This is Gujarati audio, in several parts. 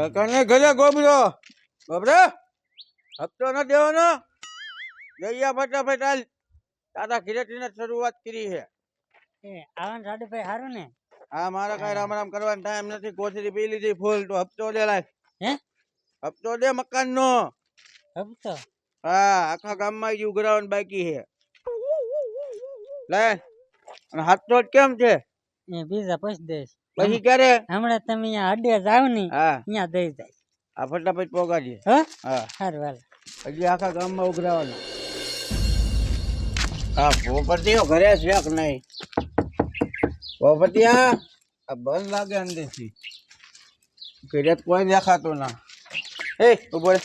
કાકાને ઘરે ગોબરો. ગોબરો? હપ્તો ન દેવાનો? જઈયા ફટાફટ હાલ. તારા ઘરેથી ને શરૂઆત કરી છે એ આવન રાડુભાઈ હારું ને? હા મારા કઈ રામ રામ કરવાનો ટાઈમ નથી. કોથરી પી લીધી ફૂલ તો હપ્તો દે લાય. હે? હપ્તો દે મકાન નો હપ્તો? હા આખા ગામમાં જ ઉઘરાવાનું બાકી છે લે અને હાથતો જ કેમ છે? એ બીજા પછી દઈશ. પછી ક્યારે? હમણાં તમે અહીંયા અડે જાવ ને હા. અહીંયા દઈ જાય. આ ફટાફટ પોગાડીએ. હા? હા. સારું હાલ. હજી આખા ગામમાં ઉઘરાવાનું. હા પોપટીઓ ઘરે છે કે નહીં? પોપટિયા આ બંધ લાગે અંદરથી. ઘરે કોઈ દેખાતું ના. એ ઉપર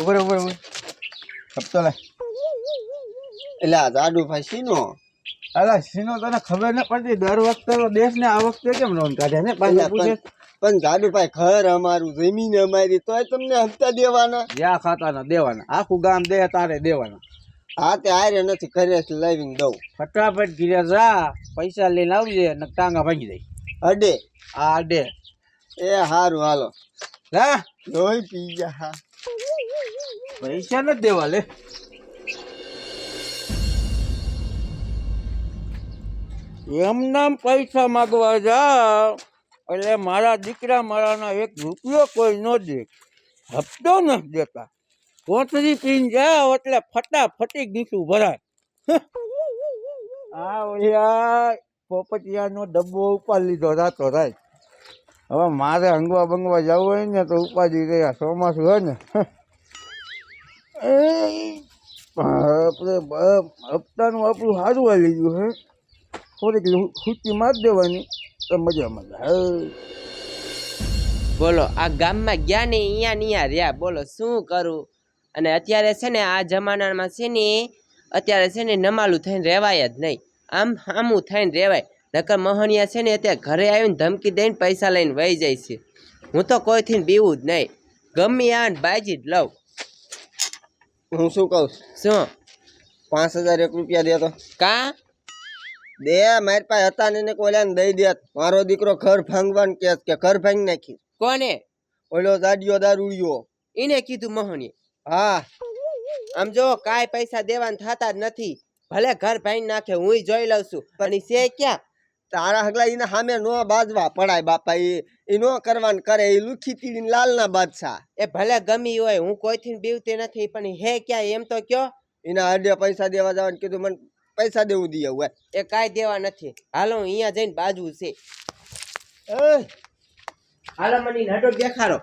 ઉપર ઉપર ઉપર હપ્તો લે એટલે આ જાડુભાઈ શીનો? અલા સીનો તને ખબર ન પડતી? દર વખતે તો દેશ ને આ વખતે કેમ લોન કાઢે ને પાછા પૂછે? પણ જાડુભાઈ ઘર અમારું જમીન અમારી તોય તમને હપ્તા દેવાના? જ્યાં ખાતાના દેવાના. આખું ગામ દે તારે દેવાના. હા તે આરે નથી ઘરે જ લાવીને દઉં. ફટાફટ ઘીરે જા પૈસા લઈને આવજે ને ટાંગા ભાંગી દઈ અડે? આ અડે. એ હારું હાલો. હા લોહી પી ગયા હા. પૈસા નથી દેવા લે. એમ નામ પૈસા માગવા જાઓ, એટલે મારા દીકરા મારાના એક રૂપિયો કોઈ ન દે. હપ્તો નથી દેતા. કોથળી પીને જાવ એટલે ફટાફટી ગીઠું ભરાય. આ ઓલિયા પોપટિયાનો ડબ્બો ઉપાડી લીધો રાતો રાત. હવે મારે હંગવા બંગવા જવું હોય ને તો ઉપાડી રહ્યા, ચોમાસું હોય ને. આપણે હપ્તાનું આપણું સારું આવી ગયું, હે. થોડીક સૂચી માર દેવાની તો મજામાં મજા બોલો આ ગામમાં ગયા ને અહીંયા નિયા રહ્યા? બોલો શું કરું? અને અત્યારે છે ને આ જમાનામાં છે ને અત્યારે છે ને નમાલું થઈને રહેવાય જ નહીં. આમ આમું થઈને રહેવાય નકર મોહનિયા છે ને અત્યારે ઘરે આવીને ધમકી દઈને પૈસા લઈને વહી જાય છે. હું તો કોઈથી બીવું જ નહીં. ગમે આ બાજી જ લઉં. હું શું કહું? શું? પાંચ હજાર એક રૂપિયા દે તો. કા? દે મારી પાસે હતા ને એને કોલ્યાને દઈ દે મારો દીકરો ઘર ભાંગવાનું કે કે ઘર ભાંગી નાખી કોને? ઓલો દાડિયો દારૂડિયો. એને કીધું મોહની. હા. આમ જો કાંઈ પૈસા દેવાના થતા જ નથી. ભલે ઘર ભાઈ નાખે હું જોઈ લઉં છું. પણ છે ક્યાં? તારા હગલા એને સામે નો બાજવા પડાય બાપા એ એ નો કરવાન કરે એ લુખી તીડીને લાલના બાદશાહ. એ ભલે ગમી હોય હું કોઈથી બીવતી નથી પણ હે ક્યાં એમ તો કયો? એના અડે પૈસા દેવા જવાનું કીધું મને પૈસા દેવું દઈએ હોય એ કાંઈ દેવા નથી. હાલો હું અહીંયા જઈને બાજુ છે. હાલો મને નાટો દેખાડો.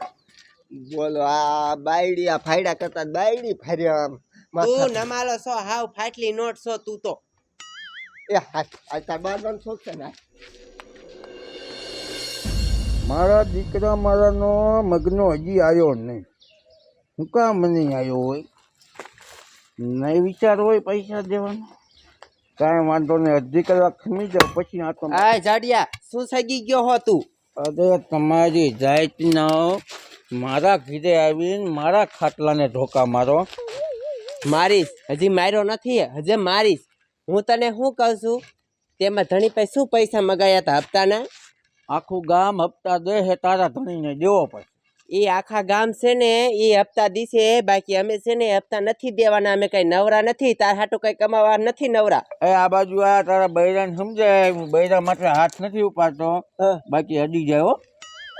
બોલો આ બાયડી આ ફાયડા કરતા બાયડી ફર્યા તું નમાલો છો હાવ ફાટલી નોટ છો તું તો. એ આ તાર બાર શોખ છે ને? મારા દીકરા મારાનો મગનો હજી આવ્યો નહીં. હું કામ નહીં આવ્યો હોય? નહીં વિચાર હોય પૈસા દેવાનો? કાંઈ વાંધો નહીં અડધી કલાક ખમી જાવ પછી આ તો આ જાડિયા શું સગી ગયો હો તું? અરે તમારી જાતનો મારા ઘીરે આવીને મારા ખાટલાને ધોકા મારો. મારીશ. હજી માર્યો નથી હજી મારીશ. હું તને શું કહું છું? તેમાં ધણી પાસે શું પૈસા મગાયા હતા હપ્તાના? આખું ગામ હપ્તા દે હે તારા ધણીને દેવો પડે એ આખા ગામ છે ને એ હપ્તા દીશે બાકી અમે છે ને હપ્તા નથી દેવાના અમે કઈ નવરા નથી તાર હાટું કઈ કમાવા નથી નવરા. એ આ બાજુ આ તારા બૈરાને સમજાય હું બૈરા માટે હાથ નથી ઉપાડતો. હા. બાકી અડી જાય હો.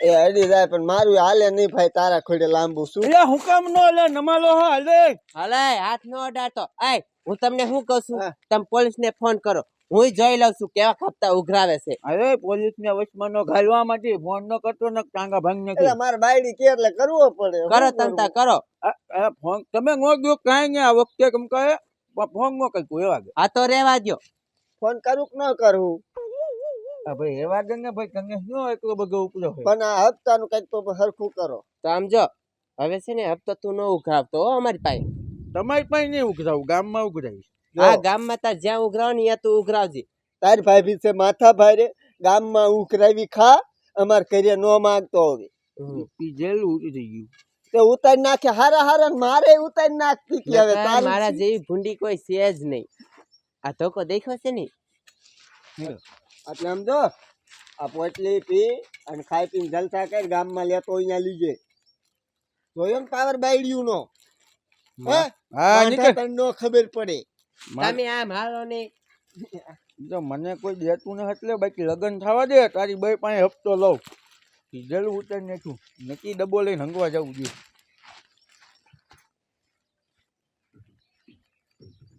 એ અડી જાય પણ મારું હાલે નહીં ભાઈ તારા ખોડે લાંબુ શું એટલે કામ નો લે નમાલો હાલે હાલે. હલે હાથ નો અડાડતો. આય હું તમને શું કહું છું? હા. તમે પોલીસ ને ફોન કરો. હું જોઈ લઉં છું કેવા ખપતા ઉઘરાવે છે. અરે પોલીસ ને વચમાં નો ઘાલવા માટે ફોન નો કરતો ને ટાંગા ભંગ એટલે નથી મારે બાયડી કે એટલે કરવો પડે. કરો તંતા કરો? ફોન તમે નો ગયો કાઈ ને આ વખતે કેમ કહે? ફોન નો કઈ કોઈ વાગે આ તો રેવા દ્યો. ફોન કરું કે ન કરું? આ ભાઈ એવા ને ભાઈ ગંગે શું એટલો બધો ઉપલો હોય? પણ આ હપ્તાનું કંઈક તો સરખું કરો. તો આમ જો હવે છે ને હપ્તા તું ન ઉઘરાવતો હો અમારી પાસે. તમારી પાસે નહીં ઉઘરાવું ગામમાં ઉઘરાવીશ. આ ગામમાં તાર જ્યાં ઉઘરાવ ને ત્યાં તું ઉઘરાવજે. તાર ભાભી છે માથા ભારે ગામમાં ઉઘરાવી ખા અમાર કરીએ નો માંગતો હવે પીજેલ ઉડી થઈ ગયું. તે ઉતારી નાખે હારા હારા મારે ઉતારી નાખતી કે હવે મારા જેવી ભૂંડી કોઈ છે જ નહીં. આ ધોકો દેખ્યો છે ને? એટલે સમજો આ પોટલી પી અને ખાઈ પીને જલસા કરી ગામમાં લેતો અહીંયા લીજે. જોયો ને પાવર બાયડ્યું નો હે? હા નીકળ. તને નો ખબર પડે. તમે આમ હાલો ને જો મને કોઈ દેતું ન એટલે બાકી લગ્ન થવા દે તારી બે પાસે હપ્તો લઉં. કીધેલું ને છું નક્કી ડબ્બો લઈને હંગવા જવું જોઈએ.